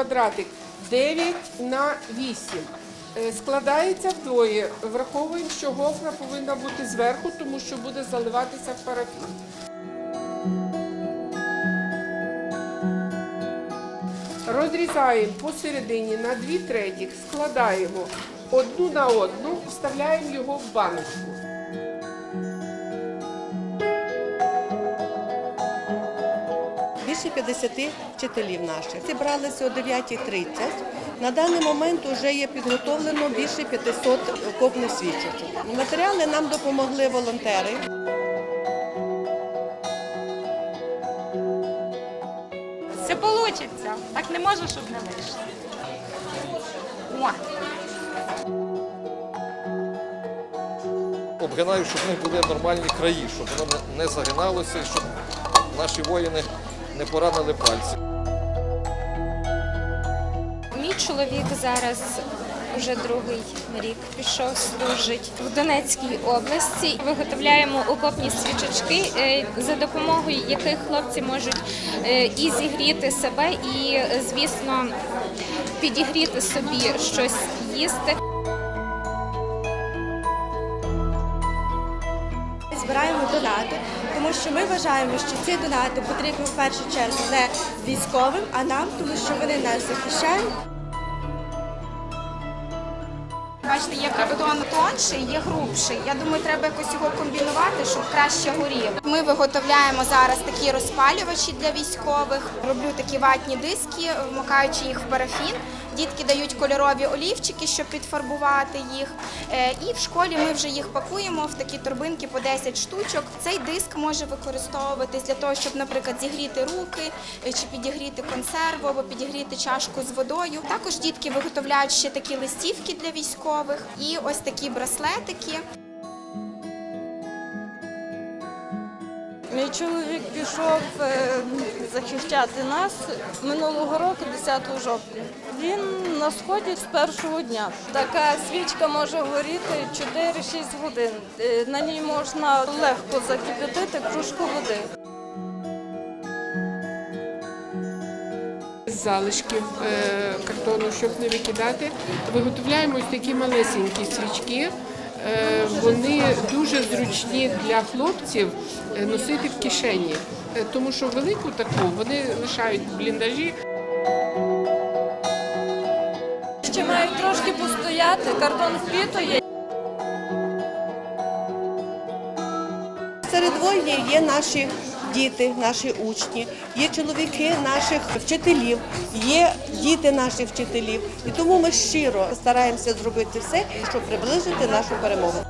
квадратик 9 на 8. Е, Складається вдвоє. Враховуємо, що гофра повинна бути зверху, тому що буде заливатися в парафін. Розрізаємо посередині на дві третіх, складаємо одну на одну, вставляємо його в баночку. Більше 50 вчителів наших зібралися о 9.30. На даний момент вже є підготовлено більше 500 окопних свічок. Матеріали нам допомогли волонтери. Все получиться. Так не може, щоб не вийшло. О, обгинаю, щоб в них були нормальні краї, щоб воно не загиналося щоб наші воїни не поранили пальці. Мій чоловік зараз вже другий рік пішов служить в Донецькій області. Виготовляємо окопні свічечки, е, за допомогою яких хлопці можуть е, і зігріти себе, і, е, звісно, підігріти собі щось їсти. Збираємо донати, тому що ми вважаємо, що ці донати потрібні в першу чергу не військовим, а нам, тому що вони нас захищають. Бачите, є картон тонший, є грубший. Я думаю, треба якось його комбінувати, щоб краще горів. Ми виготовляємо зараз такі розпалювачі для військових. Роблю такі ватні диски, вмикаючи їх в парафін. Дітки дають кольорові олівчики, щоб підфарбувати їх. Е, І в школі ми вже їх пакуємо в такі торбинки по 10 штучок. Цей диск може використовуватись для того, щоб, наприклад, зігріти руки е, чи підігріти консерву або підігріти чашку з водою. Також дітки виготовляють ще такі листівки для військових і ось такі браслетики. Мій чоловік пішов е, захищати нас минулого року, 10 жовтня. Він на сході з першого дня. Така свічка може горіти 4-6 годин. Е, На ній можна легко закипятити кружку води. Залишків е, картону, щоб не викидати, виготовляємо ось такі малесенькі свічки. Е, Вони дуже зручні для хлопців е, носити в кишені, тому що велику таку вони лишають в бліндажі. Ще мають трошки постояти, картон впітує. Серед воїнів є наші діти, наші учні, є чоловіки наших вчителів, є діти наших вчителів. І тому ми щиро стараємося зробити все, щоб приблизити нашу перемогу.